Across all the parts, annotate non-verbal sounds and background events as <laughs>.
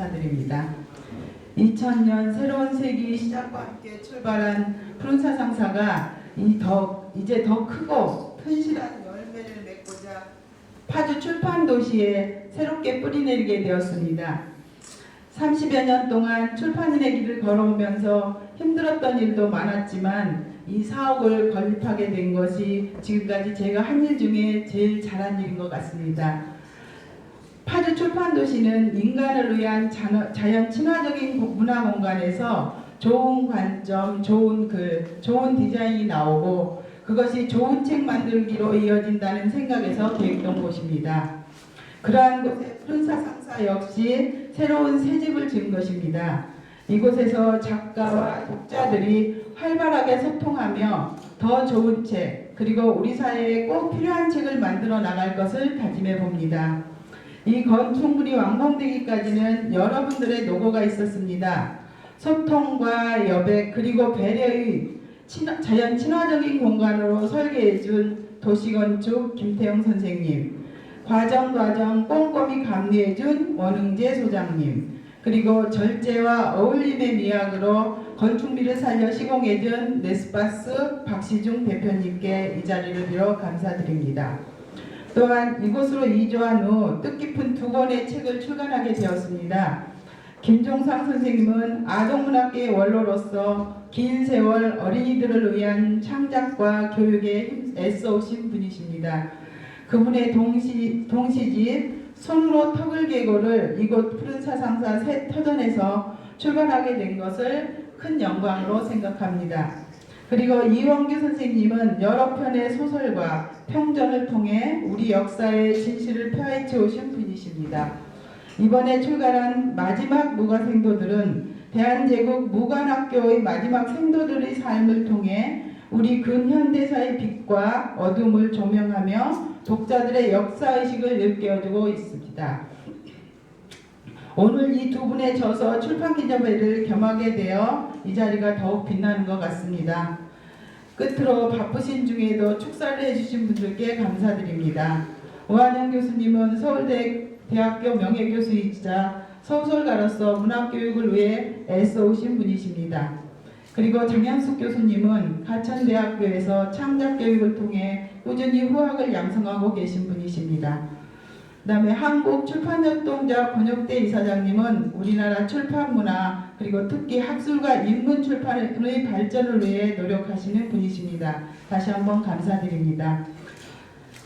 감사드립니다. 2000년 새로운 세기 시작과 함께 출발한 푸른사 상사가 이 더, 이제 더 크고 튼실한 열매를 맺고자 파주 출판 도시에 새롭게 뿌리내리게 되었습니다. 30여 년 동안 출판인의 길을 걸어오면서 힘들었던 일도 많았지만 이 사옥을 건립하게 된 것이 지금까지 제가 한 일 중에 제일 잘한 일인 것 같습니다. 파주 출판도시는 인간을 위한 자연 친화적인 고- 문화 공간에서 좋은 관점, 좋은 글, 좋은 디자인이 나오고 그것이 좋은 책 만들기로 이어진다는 생각에서 계획된 곳입니다. 그러한 곳에 푸른사 상사 역시 새로운 새 집을 지은 것입니다. 이곳에서 작가와 독자들이 활발하게 소통하며 더 좋은 책, 그리고 우리 사회에 꼭 필요한 책을 만들어 나갈 것을 다짐해 봅니다. 이 건축물이 완공되기까지는 여러분들의 노고가 있었습니다. 소통과 여백 그리고 배려의 친화- 자연 친화적인 공간으로 설계해준 도시건축 김태영 선생님, 과정 과정 꼼꼼히 감리해준 원흥재 소장님, 그리고 절제와 어울림의 미학으로 건축미를 살려 시공해준 네스파스 박시중 대표님께 이 자리를 빌어 감사드립니다. 또한 이곳으로 이주한 후 뜻깊은 두 권의 책을 출간하게 되었습니다. 김종상 선생님은 아동문학계의 원로로서 긴 세월 어린이들을 위한 창작과 교육에 힘- 애써오신 분이십니다. 그분의 동시, 동시집 손으로 턱을 개고를 이곳 푸른 사상사 새 터전에서 출간하게 된 것을 큰 영광으로 생각합니다. 그리고 이원규 선생님은 여러 편의 소설과 평전을 통해 우리 역사의 진실을 펴헤쳐 오신 분이십니다. 이번에 출간한 마지막 무관생도들은 대한제국 무관학교의 마지막 생도들의 삶을 통해 우리 근현대사의 빛과 어둠을 조명하며 독자들의 역사의식을 일깨워주고 있습니다. 오늘 이 두 분의 저서 출판 기념회를 겸하게 되어 이 자리가 더욱 빛나는 것 같습니다. 끝으로 바쁘신 중에도 축사를 해주신 분들께 감사드립니다. 오한영 교수님은 서울대 대학교 명예교수이자 소설가로서 문학교육을 위해 애써오신 분이십니다. 그리고 장현숙 교수님은 가천대학교에서 창작교육을 통해 꾸준히 후학을 양성하고 계신 분이십니다. 그 다음에 한국 출판협동자 권혁대 이사장님은 우리나라 출판 문화 그리고 특히 학술과 인문 출판의 발전을 위해 노력하시는 분이십니다. 다시 한번 감사드립니다.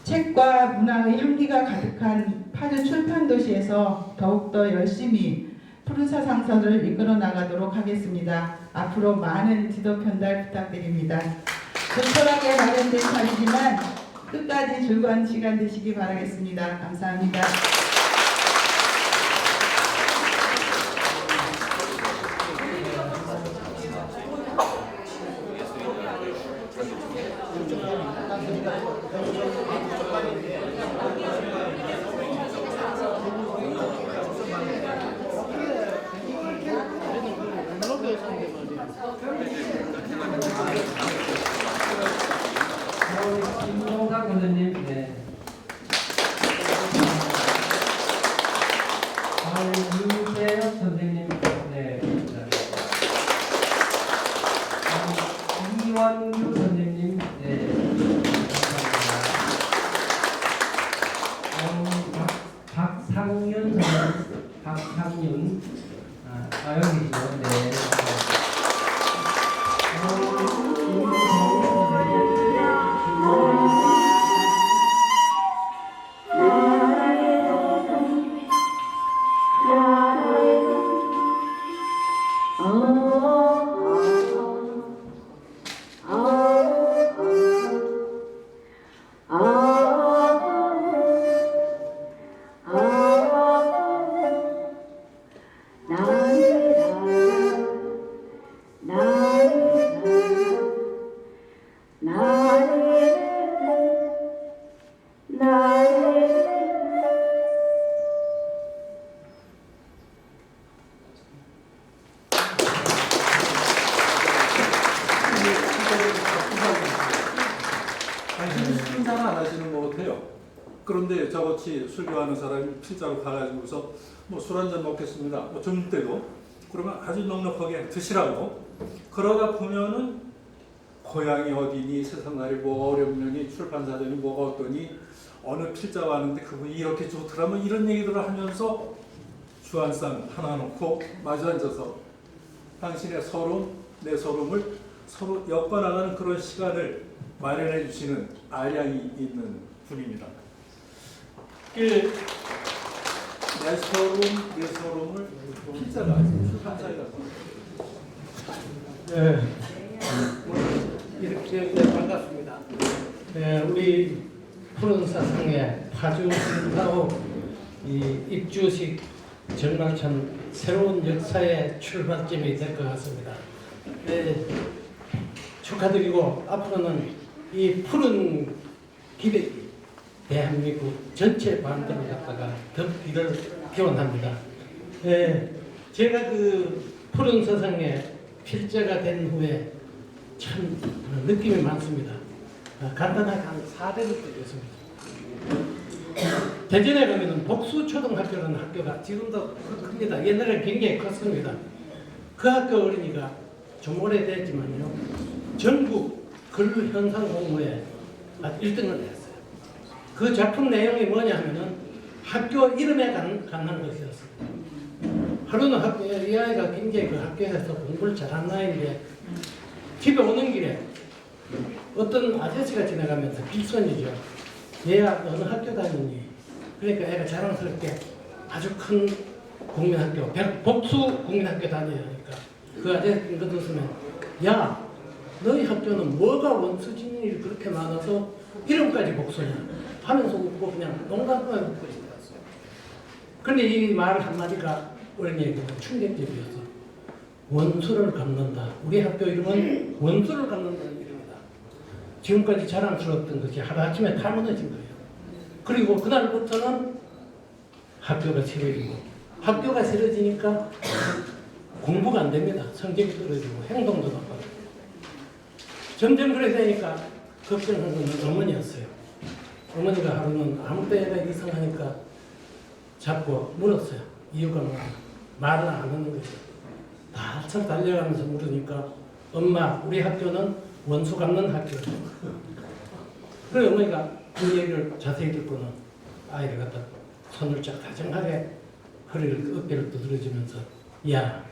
책과 문화의 향기가 가득한 파주 출판 도시에서 더욱더 열심히 푸른사 상사를 이끌어 나가도록 하겠습니다. 앞으로 많은 지도 편달 부탁드립니다. 불편하게 마련된 자리지만 끝까지 즐거운 시간 되시기 바라겠습니다. 감사합니다. 못해요. 그런데 저같이 술교하는 사람이 필자로 가가지고서 뭐 술 한 잔 먹겠습니다. 뭐 젊을 때도 그러면 아주 넉넉하게 드시라고 그러다 보면은 고향이 어디니 세상 날이 뭐 어렵느니 출판사들이 뭐가 어떠니 어느 필자가 왔는데 그분이 이렇게 좋더라면 이런 얘기들을 하면서 주한상 하나 놓고 마주 앉아서 당신의 서름, 내 서름을 서로 엮어나가는 그런 시간을 마련해 주시는 아량이 있는 분입니다. 그, 내 서름, 내 필자가 출판사에 가서 네. 이렇게 네, 반갑습니다. 네, 우리 푸른 사상의 파주 신사옥 이 입주식 정말참 새로운 역사의 출발점이 될 것 같습니다. 네, 축하드리고 앞으로는 이 푸른 기백이 대한민국 전체 반대를 갖다가 덮기를 기원합니다. 네, 제가 그 푸른 서상에 필자가 된 후에 참 느낌이 많습니다. 아, 간단하게 한 4대를 드리겠습니다. 대전에 가면은 복수초등학교라는 학교가 지금도 큽니다. 옛날에 굉장히 컸습니다. 그 학교 어린이가 좀 오래됐지만요. 전국 글 현상 공모에 1등을 했어요. 그 작품 내용이 뭐냐 하면은 학교 이름에 관- 관한 것이었습니다. 하루는 학교에 이 아이가 굉장히 그 학교에서 공부를 잘한 아이인데 집에 오는 길에 어떤 아저씨가 지나가면서 길손이죠. 얘야 어느 학교 다니니? 그러니까 애가 자랑스럽게 아주 큰 국민학교, 백- 복수 국민학교 다니니까 그 아저씨 거 듣으면 야 너희 학교는 뭐가 원수진이 그렇게 많아서 이름까지 복수냐 하면서 웃고 그냥 농담하며 웃고 있었어요. 근데 이 말 한마디가 어린이에게는 충격적이어서 원수를 갚는다. 우리 학교 이름은 원수를 갚는다는 이름이다. 지금까지 자랑스러웠던 것이 하루아침에 탈무너진 거예요. 그리고 그날부터는 학교가 싫어지고 학교가 싫어지니까 공부가 안 됩니다. 성적이 떨어지고 행동도 점점 그래 되니까 걱정한 건 어머니였어요. 어머니가 하루는 아무 때가 이상하니까 잡고 물었어요. 이유가 뭐냐? 말을 안 하는 거죠. 다참 달려가면서 물으니까 엄마 우리 학교는 원수 갚는 학교예요. 그래 어머니가 그 얘기를 자세히 듣고는 아이를 갖다 손을 쫙 다정하게 허리를 어깨를 두드려주면서 야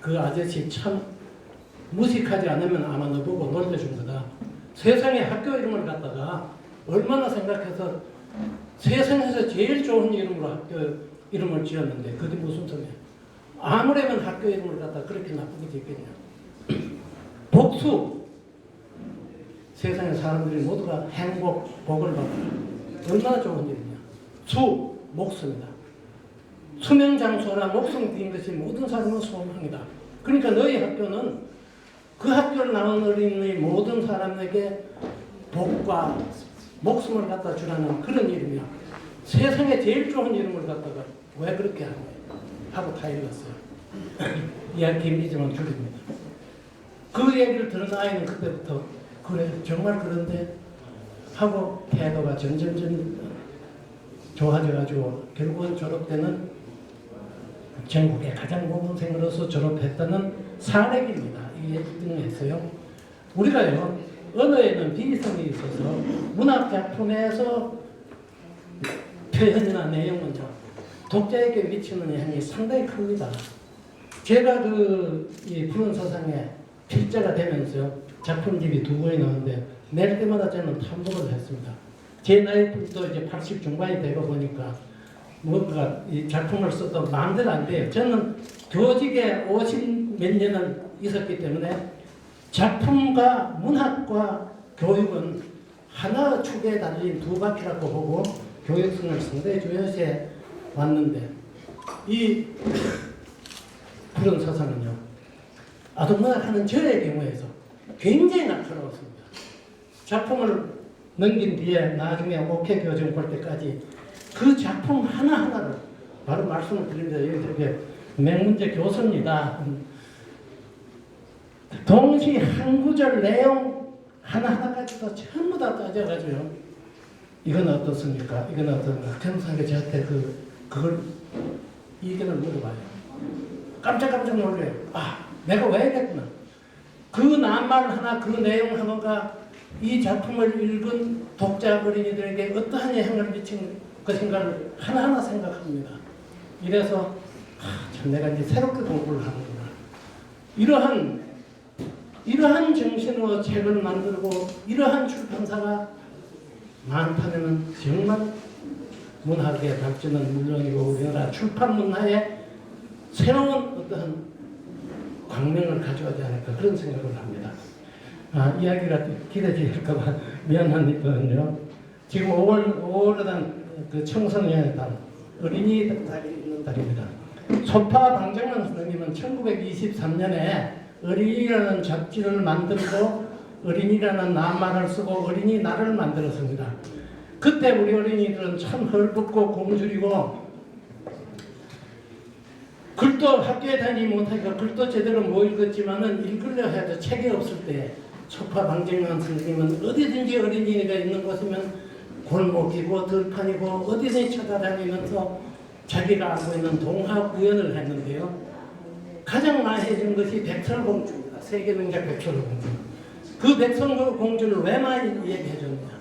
그 아저씨 참 무식하지 않으면 아마 너 보고 놀려준 거다. 세상에 학교 이름을 갖다가 얼마나 생각해서 세상에서 제일 좋은 이름으로 학교 이름을 지었는데 그게 무슨 소리야? 아무래면 학교 이름을 갖다 그렇게 나쁘게 짓겠냐? <clears throat> 복수 세상의 사람들이 모두가 행복, 복을 받아라. 얼마나 좋은 일이냐? 수 목숨이다. 수명 장수나 목숨 뛴 것이 모든 사람은 소망이다. 그러니까 너희 학교는 그 학교를 나온 어린이 모든 사람에게 복과 목숨을 갖다 주라는 그런 이름이야. 세상에 제일 좋은 이름을 갖다가 왜 그렇게 하냐 하고 다 읽었어요. 이야기 길지만 줄입니다. 그 얘기를 들은 아이는 그때부터 그래 정말 그런데 하고 태도가 점점점 좋아져가지고 결국은 졸업 때는 전국의 가장 고등생으로서 졸업했다는 사례입니다. 이게 1등했어요. 우리가요 언어에는 비리성이 있어서 문학 작품에서 표현이나 내용은요 독자에게 미치는 영향이 상당히 큽니다. 제가 그 이 푸른 서상에 필자가 되면서요 작품집이 두 권이 나오는데 낼 때마다 저는 탐복을 했습니다. 제 나이도 이제 80 중반이 되고 보니까 뭔가 이 작품을 써도 마음대로 안 돼요. 저는 교직에 50 몇 년을 있었기 때문에 작품과 문학과 교육은 하나 축에 달린 두 바퀴라고 보고 교육성을 상당히 중요시해 왔는데 이 푸른 서사는요 아동문학 하는 저의 경우에서 굉장히 날카로웠습니다. 작품을 넘긴 뒤에 나중에 옥회 교정 볼 때까지 그 작품 하나하나를 바로 말씀을 드립니다. 저게 맹문제 교수입니다. 동시 한 구절 내용 하나하나까지도 전부 다 따져가지고요. 이건 어떻습니까? 이건 어떻습니까? 경상에 저한테 그 그걸 의견을 물어봐요. 깜짝깜짝 놀래요. 아, 내가 왜 이랬구나. 그 낱말 하나, 그 내용 하나가 이 작품을 읽은 독자 어린이들에게 어떠한 영향을 미친 것인가를 하나하나 생각합니다. 이래서 아, 참 내가 이제 새롭게 공부를 하는구나. 이러한 이러한 정신으로 책을 만들고 이러한 출판사가 많다면 정말 문학의 발전은 물론이고 우리나라 출판 문화에 새로운 어떠한 광명을 가져가지 않을까 그런 생각을 합니다. 아, 이야기가 길어질까봐 <laughs> 미안하니까요. 지금 5월 5월은 그 청소년의 달, 어린이 달이 있는 달입니다. 소파 방정만 선생님은 1923년에 어린이라는 잡지를 만들고 어린이라는 낱말을 쓰고 어린이 날을 만들었습니다. 그때 우리 어린이들은 참 헐벗고 곰줄이고 글도 학교에 다니지 못하니까 글도 제대로 못 읽었지만은 읽으려 해도 책이 없을 때 소파 방정만 선생님은 어디든지 어린이가 있는 곳이면 골목이고 들판이고 어디든지 찾아다니면서 자기가 알고 있는 동화 구연을 했는데요. 가장 많이 해준 것이 백설공주입니다. 세계명작 백설공주. 그 백설공주를 왜 많이 얘기해 줬냐.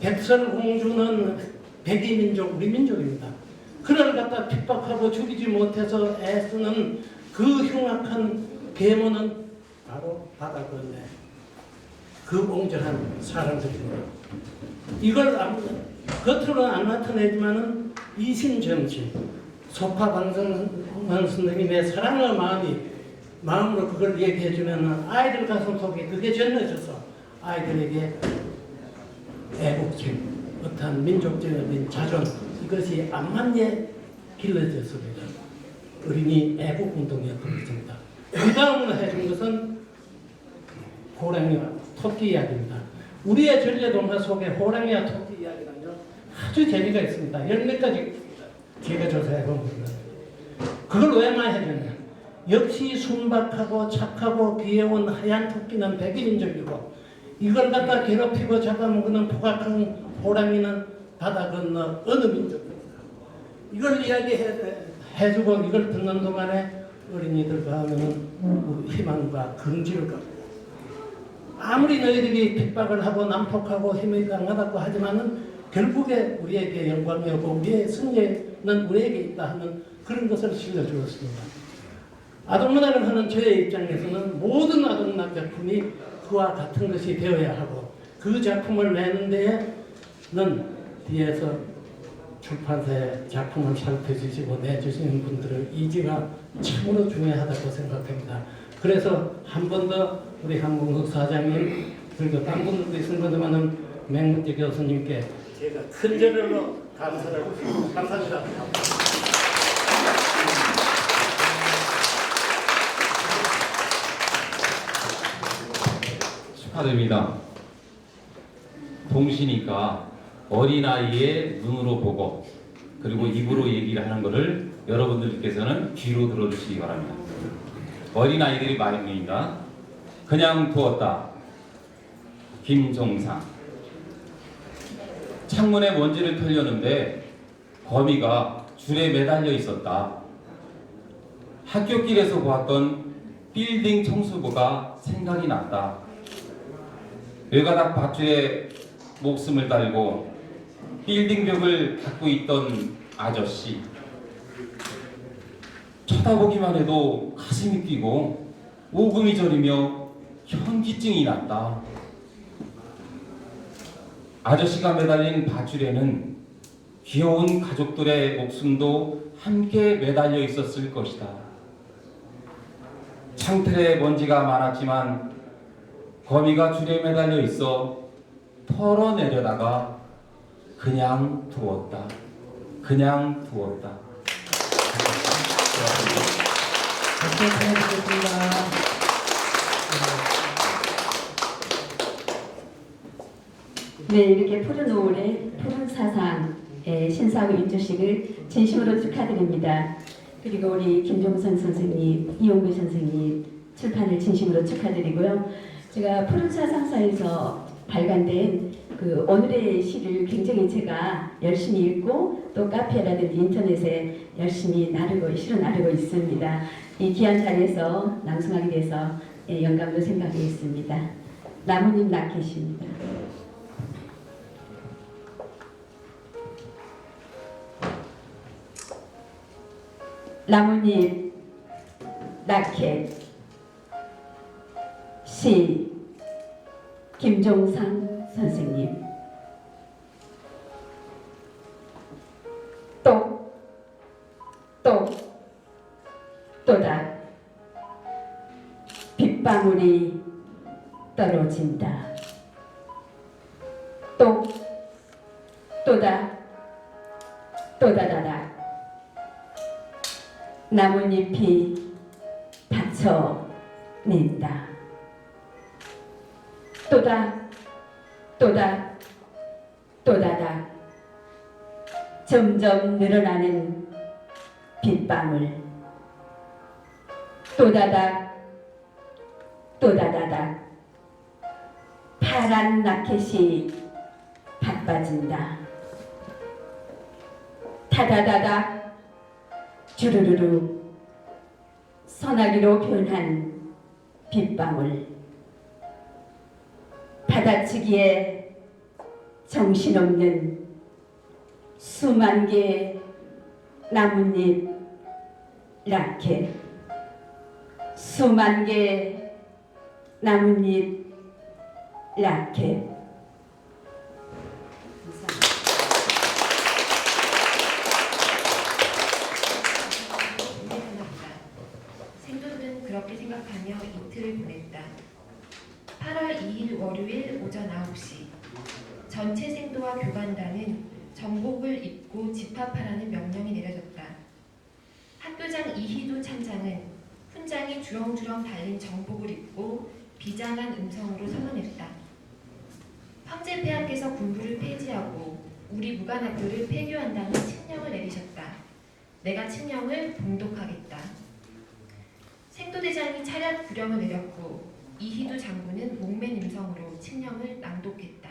백설공주는 백이민족, 우리 민족입니다. 그를 갖다 핍박하고 죽이지 못해서 애쓰는 그 흉악한 계모는 바로 바다 건네. 그 옹졸한 사람들입니다. 이걸 안- 겉으로는 안 나타내지만은 이심정심, 소파 방송 선생님의 사랑의 마음이 마음으로 그걸 얘기해 주면 아이들 가슴 속에 그게 전해져서 아이들에게 애국심, 어떤 민족적인 자존 이것이 암만에 길러졌습니다. 어린이 애국 운동이었던 것입니다. 그 다음으로 해준 것은 호랑이와 토끼 이야기입니다. 우리의 전래 동화 속에 호랑이와 토끼 이야기는요 아주 재미가 있습니다. 열몇 가지. 제가 조사해 본 겁니다. 그걸 왜 많이 해줬냐? 역시 순박하고 착하고 귀여운 하얀 토끼는 백인민족이고 이걸 갖다 괴롭히고 잡아먹는 포악한 호랑이는 바다 건너 어느 민족입니다. 이걸 이야기해주고 이걸 듣는 동안에 어린이들과 하면은 희망과 긍지를 갖고 아무리 너희들이 핍박을 하고 난폭하고 힘이 강하다고 하지만은 결국에 우리에게 영광이었고 우리의 승리는 우리에게 있다 하는 그런 것을 실려주었습니다. 아동문학을 하는 저의 입장에서는 모든 아동문학 작품이 그와 같은 것이 되어야 하고 그 작품을 내는 데에는 뒤에서 출판사의 작품을 살펴주시고 내주시는 분들의 이지가 참으로 중요하다고 생각합니다. 그래서 한 번 더 우리 한국흑 사장님 그리고 딴 분들도 있을 거지만은 맹문재 교수님께 제가 큰 절로 감사를 감사합니다. 축하드립니다. 동시니까 어린아이의 눈으로 보고 그리고 입으로 얘기를 하는 것을 여러분들께서는 귀로 들어주시기 바랍니다. 어린아이들이 말입니다. 그냥 두었다. 김종상 창문에 먼지를 털려는데 거미가 줄에 매달려 있었다. 학교 길에서 보았던 빌딩 청소부가 생각이 났다. 외가닥 밧줄에 목숨을 달고 빌딩 벽을 닦고 있던 아저씨 쳐다보기만 해도 가슴이 뛰고 오금이 저리며 현기증이 났다. 아저씨가 매달린 밧줄에는 귀여운 가족들의 목숨도 함께 매달려 있었을 것이다. 창틀에 먼지가 많았지만 거미가 줄에 매달려 있어 털어내려다가 그냥 두었다. 그냥 두었다. 보내드리겠습니다. 네, 이렇게 푸른 5월에 푸른 사상의 신사의 인주식을 진심으로 축하드립니다. 그리고 우리 김종선 선생님, 이용구 선생님 출판을 진심으로 축하드리고요. 제가 푸른 사 상사에서 발간된 그 오늘의 시를 굉장히 제가 열심히 읽고 또 카페라든지 인터넷에 열심히 나르고 시를 나르고 있습니다. 이 귀한 자리에서 낭송하게 돼서 예, 영감으로 생각하고 있습니다. 나무님 라켓입니다. 나무님 라켓 시 김종상 선생님. 또, 또, 또다 빗방울이 떨어진다. 또, 또다, 또다다다. 나뭇잎이 받쳐낸다 또다 또다 또다다. 점점 늘어나는 빗방울. 또다닥 또다다닥 파란 라켓이 바빠진다. 타다다닥 주르르르 소나기로 변한 빗방울 받아치기에 정신없는 수만 개의 나뭇잎 라켓 수만 개의 나뭇잎 라켓 생도들은 그렇게 생각하며 이틀을 보냈다. 8월 2일 월요일 오전 9시 전체 생도와 교관단은 정복을 입고 집합하라는 명령이 내려졌다. 학교장 이희도 참장은 훈장이 주렁주렁 달린 정복을 입고 비장한 음성으로 선언했다. 황제 폐하께서 군부를 폐지하고 우리 무관학교를 폐교한다는 칙령을 내리셨다. 내가 칙령을 봉독하겠다. 생도대장이 차렷 구령을 내렸고 이희두 장군은 목맨 임성으로 칙령을 낭독했다.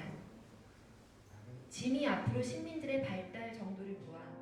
짐이 앞으로 신민들의 발달 정도를 보아